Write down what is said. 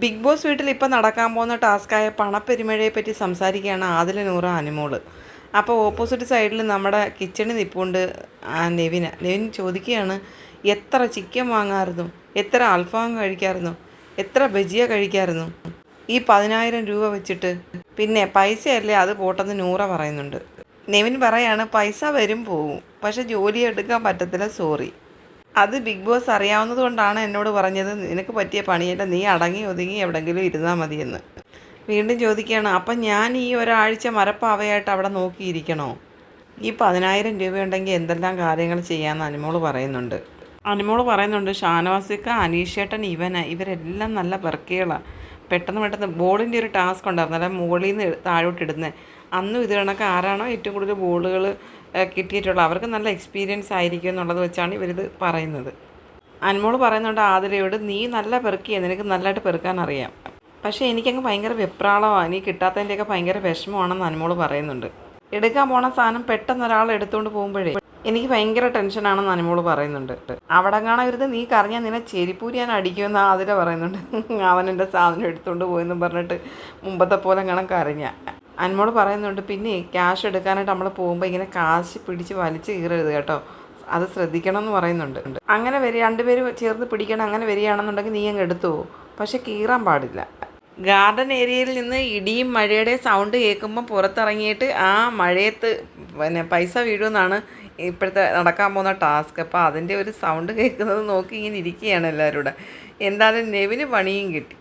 Big boss വീട്ടിൽ ഇപ്പോൾ നടക്കാൻ പോകുന്ന ടാസ്ക്കായ പണപ്പെരുമഴയെ പറ്റി സംസാരിക്കുകയാണ് ആദില നൂറ അനുമോൾ. അപ്പോൾ ഓപ്പോസിറ്റ് സൈഡിൽ നമ്മുടെ കിച്ചണിൽ നിൽപ്പുണ്ട് നെവിന. നെവിൻ ചോദിക്കുകയാണ് എത്ര ചിക്കൻ വാങ്ങാമായിരുന്നു എത്ര അൽഫാം കഴിക്കാമായിരുന്നു എത്ര ബജിയ കഴിക്കാമായിരുന്നു ഈ പതിനായിരം രൂപ വെച്ചിട്ട് പിന്നെ പൈസയല്ലേ അത് പോട്ടെന്ന് നൂറ പറയുന്നുണ്ട്. നെവിൻ പറയാണ് പൈസ വരും പോവും പക്ഷെ ജോലി എടുക്കാൻ പറ്റത്തില്ല സോറി. അത് ബിഗ് ബോസ് അറിയാവുന്നത് കൊണ്ടാണ് എന്നോട് പറഞ്ഞത്. നിനക്ക് പറ്റിയ പണിയല്ല. നീ അടങ്ങി ഒതുങ്ങി എവിടെങ്കിലും ഇരുന്നാൽ മതിയെന്ന്. വീണ്ടും ചോദിക്കുകയാണ് അപ്പം ഞാൻ ഈ ഒരാഴ്ച മരപ്പാവയായിട്ട് അവിടെ നോക്കിയിരിക്കണോ? ഈ പതിനായിരം രൂപയുണ്ടെങ്കിൽ എന്തെല്ലാം കാര്യങ്ങൾ ചെയ്യാമെന്ന് അനുമോൾ പറയുന്നുണ്ട്. അനുമോൾ പറയുന്നുണ്ട് ഷാനവാസിക്ക അനീഷേട്ടൻ ഇവന ഇവരെല്ലാം നല്ല വർക്കുകളാണ് പെട്ടെന്ന് പെട്ടെന്ന് ബോളിന്റെ ഒരു ടാസ്ക് ഉണ്ടായിരുന്നു. അല്ല മുകളിൽ നിന്ന് താഴോട്ട് ഇടുന്നത് അന്നും ഇത് കണക്ക് ആരാണോ ഏറ്റവും കൂടുതൽ ബോളുകൾ കിട്ടിയിട്ടുള്ളത് അവർക്ക് നല്ല എക്സ്പീരിയൻസ് ആയിരിക്കും എന്നുള്ളത് വെച്ചാണ് ഇവരിത് പറയുന്നത്. അൻമോൾ പറയുന്നുണ്ട് ആതിരയോട് നീ നല്ല പെറുക്കിയ നിനക്ക് നല്ലതായിട്ട് പെറുക്കാൻ അറിയാം. പക്ഷേ എനിക്കങ്ങ് ഭയങ്കര വെപ്രാളമാണ് നീ കിട്ടാത്തതിന്റെയൊക്കെ ഭയങ്കര വിഷമമാണെന്ന് അൻമോൾ പറയുന്നുണ്ട്. എടുക്കാൻ പോണ സാധനം പെട്ടെന്ന് ഒരാൾ എടുത്തുകൊണ്ട് പോകുമ്പോഴേ എനിക്ക് ഭയങ്കര ടെൻഷനാണെന്ന് അനുമോൾ പറയുന്നുണ്ട്. അവിടെ കാണരുത് നീ കറിഞ്ഞാൽ നിന്നെ ചെരിപ്പൂരി ഞാൻ അടിക്കുമെന്ന് ആതിര പറയുന്നുണ്ട്. അവൻ എന്റെ സാധനം എടുത്തുകൊണ്ട് പോയെന്നും പറഞ്ഞിട്ട് മുമ്പത്തെ പോലെ കാണാൻ കരഞ്ഞ. അനുമോൾ പറയുന്നുണ്ട് പിന്നെ ക്യാഷ് എടുക്കാനായിട്ട് നമ്മൾ പോകുമ്പോൾ ഇങ്ങനെ കാശ് പിടിച്ച് വലിച്ച് കീറരുത് കേട്ടോ. അത് ശ്രദ്ധിക്കണം എന്ന് പറയുന്നുണ്ട്. അങ്ങനെ വരിക രണ്ടുപേരും ചേർന്ന് പിടിക്കണം അങ്ങനെ വരികയാണെന്നുണ്ടെങ്കിൽ നീ അങ്ങ് എടുത്തു പോകും പക്ഷെ കീറാൻ പാടില്ല. ഗാർഡൻ ഏരിയയിൽ നിന്ന് ഇടിയും മഴയുടെ സൗണ്ട് കേൾക്കുമ്പോൾ പുറത്തിറങ്ങിയിട്ട് ആ മഴയത്ത് പിന്നെ പൈസ വീഴുമെന്നാണ് ഇപ്പോഴത്തെ നടക്കാൻ പോകുന്ന ടാസ്ക്. അപ്പോൾ അതിന്റെ ഒരു സൗണ്ട് കേൾക്കുന്നത് നോക്കി ഇങ്ങനെ ഇരിക്കുകയാണ് എല്ലാവരും കൂടെ. എന്തായാലും നെവിന് പണിയും കിട്ടി.